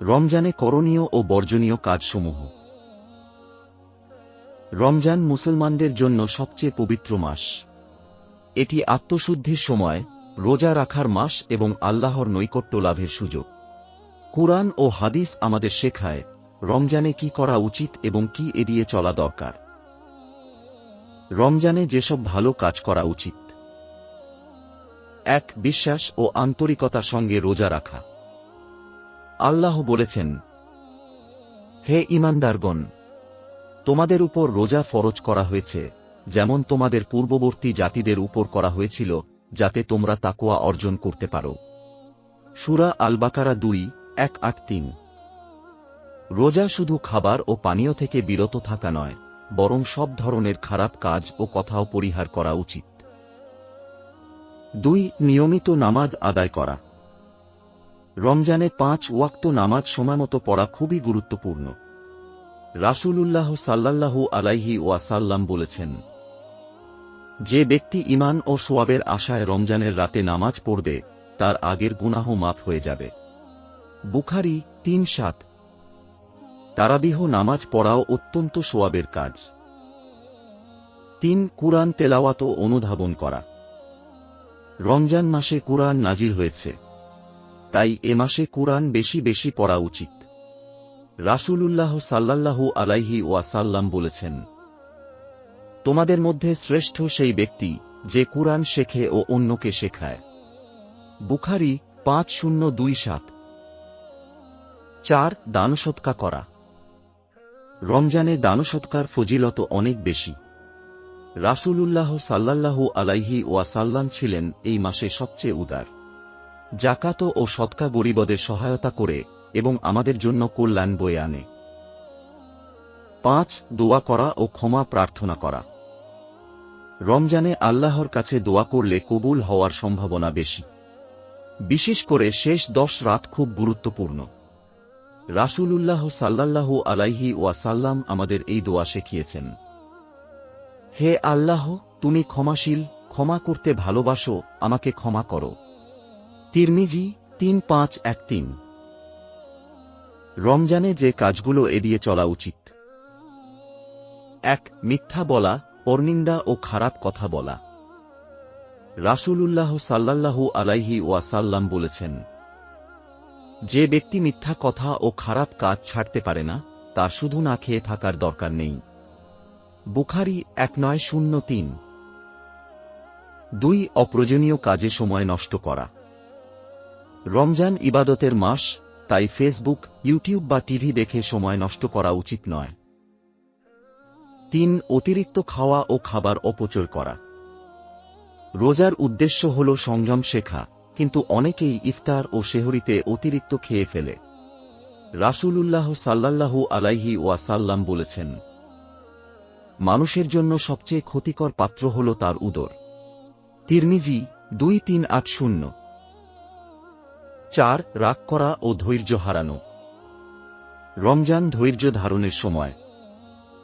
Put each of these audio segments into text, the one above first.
রমজানে করণীয় ও বর্জনীয় কাজসমূহ। রমজান মুসলমানদের জন্য সবচেয়ে পবিত্র মাস। এটি আত্মশুদ্ধির সময়, রোজা রাখার মাস এবং আল্লাহর নৈকট্য লাভের সুযোগ। কুরআন ও হাদিস আমাদের শেখায় রমজানে কি করা উচিত এবং কি এড়িয়ে চলা দরকার। রমজানে যেসব ভালো কাজ করা উচিত। এক, বিশ্বাস ও আন্তরিকতার সঙ্গে রোজা রাখা। আল্লাহ বলেছেন, হে ইমানদারগণ, তোমাদের উপর রোজা ফরজ করা হয়েছে, যেমন তোমাদের পূর্ববর্তী জাতিদের উপর করা হয়েছিল, যাতে তোমরা তাকুয়া অর্জন করতে পারো। সুরা আলবাকারা দুই, এক আট তিন। রোজা শুধু খাবার ও পানীয় থেকে বিরত থাকা নয়, বরং সব ধরনের খারাপ কাজ ও কথাও পরিহার করা উচিত। দুই, নিয়মিত নামাজ আদায় করা। রমজানে পাঁচ ওয়াক্ত নামাজ সময়মতো পড়া খুবই গুরুত্বপূর্ণ। রাসূলুল্লাহ সাল্লাল্লাহু আলাইহি ওয়াসাল্লাম বলেছেন, যে ব্যক্তি ইমান ও সোয়াবের আশায় রমজানের রাতে নামাজ পড়বে, তার আগের গুনাহ মাফ হয়ে যাবে। বুখারি তিন সাত, তারাবিহ নামাজ পড়াও অত্যন্ত সোয়াবের কাজ। তিন, কুরআন তেলাওয়াত অনুধাবন করা। রমজান মাসে কুরআন নাজির হয়েছে। তাই এ মাসে কোরআন বেশি বেশি পড়া উচিত। রাসূলুল্লাহ সাল্লাল্লাহু আলাইহি ওয়াসাল্লাম বলেছেন, তোমাদের মধ্যে শ্রেষ্ঠ সেই ব্যক্তি যে কুরআন শেখে ও অন্যকে শেখায়। বুখারি পাঁচ শূন্য দুই সাত। চার, দানসৎকা করা। রমজানে দানসৎকার ফজিলত অনেক বেশি। রাসূলুল্লাহ সাল্লাল্লাহু আলাইহি ওয়াসাল্লাম ছিলেন এই মাসে সবচেয়ে উদার। জাকাত ও সৎকা গরিবদের সহায়তা করে এবং আমাদের জন্য কল্যাণ বয়ে আনে। পাঁচ, দোয়া করা ও ক্ষমা প্রার্থনা করা। রমজানে আল্লাহর কাছে দোয়া করলে কবুল হওয়ার সম্ভাবনা বেশি। বিশেষ করে শেষ দশ রাত খুব গুরুত্বপূর্ণ। রাসূলুল্লাহ সাল্লাল্লাহু আলাইহি ওয়াসাল্লাম আমাদের এই দোয়া শিখিয়েছেন। হে আল্লাহ, তুমি ক্ষমাশীল, ক্ষমা করতে ভালোবাসো, আমাকে ক্ষমা করো। তিরমিজি তিন পাঁচ এক তিন। রমজানে যে কাজগুলো এড়িয়ে চলা উচিত। এক, মিথ্যা বলা, পরনিন্দা ও খারাপ কথা বলা। রাসূলুল্লাহ সাল্লাল্লাহু আলাইহি ওয়াসাল্লাম বলেছেন, যে ব্যক্তি মিথ্যা কথা ও খারাপ কাজ ছাড়তে পারে না, তা শুধু না খেয়ে থাকার দরকার নেই। বুখারি এক নয় শূন্য তিন। দুই, অপ্রয়োজনীয় কাজে সময় নষ্ট করা। রমজান ইবাদতের মাস, তাই ফেসবুক, ইউটিউব বা টিভি দেখে সময় নষ্ট করা উচিত নয়। তিন, অতিরিক্ত খাওয়া ও খাবার অপচয় করা। রোজার উদ্দেশ্য হল সংযম শেখা, কিন্তু অনেকেই ইফতার ও শেহরিতে অতিরিক্ত খেয়ে ফেলে। রাসূলুল্লাহ সাল্লাল্লাহু আলাইহি ওয়াসাল্লাম বলেছেন, মানুষের জন্য সবচেয়ে ক্ষতিকর পাত্র হল তার উদর। তিরমিজি দুই তিন আট শূন্য। চার, রাগ করা ও ধৈর্য হারানো। রমজান ধৈর্য ধারণের সময়।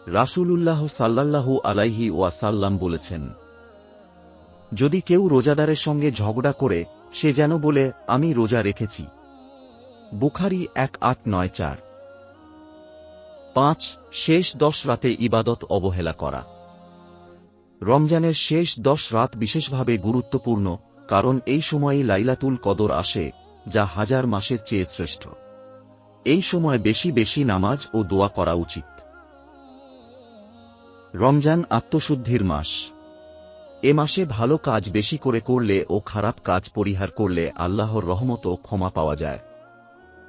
রাসূলুল্লাহ সাল্লাল্লাহু আলাইহি ওয়াসাল্লাম বলেছেন, যদি কেউ রোজাদারের সঙ্গে ঝগড়া করে, সে যেন বলে, আমি রোজা রেখেছি। বুখারি এক আট নয় চার। পাঁচ, শেষ দশ রাতে ইবাদত অবহেলা করা। রমজানের শেষ দশ রাত বিশেষভাবে গুরুত্বপূর্ণ, কারণ এই সময়ে লাইলাতুল কদর আসে যা হাজার মাসের চেয়ে শ্রেষ্ঠ। এই সময় বেশি বেশি নামাজ ও দোয়া করা উচিত। রমজান আত্মশুদ্ধির মাস। এ মাসে ভালো কাজ বেশি করে করলে ও খারাপ কাজ পরিহার করলে আল্লাহর রহমত ও ক্ষমা পাওয়া যায়।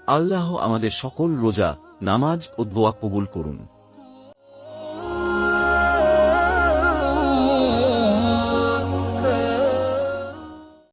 আল্লাহ আমাদের সকল রোজা, নামাজ ও দোয়া কবুল করুন।